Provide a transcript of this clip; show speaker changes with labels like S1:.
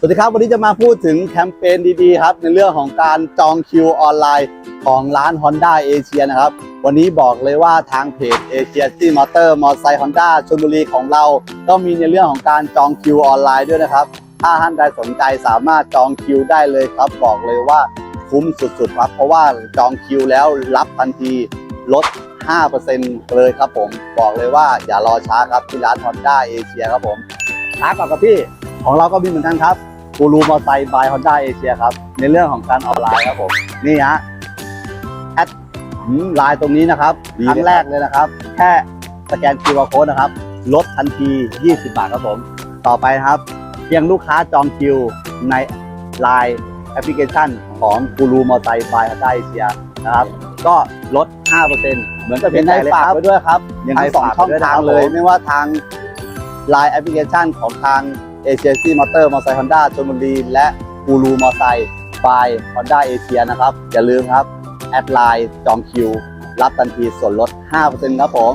S1: สวัสดีครับวันนี้จะมาพูดถึงแคมเปญดีๆครับ ในเรื่องของการจองคิวออนไลน์ของร้าน Honda เอเชียนะครับ วันนี้บอกเลยว่าทางเพจเอเชียซีมอเตอร์มอเตอร์ไซค์ฮอนด้าชลบุรีของเรา ก็มีในเรื่องของการจองคิวออนไลน์ด้วยนะครับ ถ้าท่านใดสนใจสามารถจองคิวได้เลยครับ บอกเลยว่าคุ้มสุดๆครับเพราะว่าจองคิวแล้วรับทันทีลด 5%เลยครับผม บอกเลยว่าอย่ารอช้าครับที่ร้าน Honda เอเชียครับผมช้าก่อนครับพี่ ของเราก็มีเหมือนกันครับกูรูมอเตอร์ไซค์บายฮอนด้าเอเชียครับ ในเรื่องของการออนไลน์ครับผม นี่ฮะแอดไลน์ตรงนี้นะครับ
S2: ดี
S1: ครั้ง
S2: เลยครับ
S1: แรกเลยนะครับ แค่สแกน QR code นะครับ ลดทันที 20 บาทครับผม ต่อไปนะครับเพียงลูกค้าจองคิวในไลน์แอปพลิเคชันของกูรูมอเตอร์ไซค์บายฮอนด้าเอเชียนะครับ ก็ลด 5%เหมือนกับเป็น
S2: ยังไง
S1: ฝาก
S2: ฝาก
S1: ไว้ด้วยครับ
S2: ยังไง
S1: ทั้งสอง
S2: ฝาก
S1: ช่อง
S2: ไว้ด้วย
S1: ทาง
S2: นะครับ
S1: เลย
S2: ผม
S1: ไม่ว่าทาง Line แอปพลิเคชันของทาง เอเชียซีมอเตอร์มอไซค์ฮอนด้าชลบุรีและกูรูมอไซค์บายฮอนด้าเอเชียนะครับ อย่าลืมครับ แอดไลน์จองคิว รับทันทีส่วนลด 5%ครับผม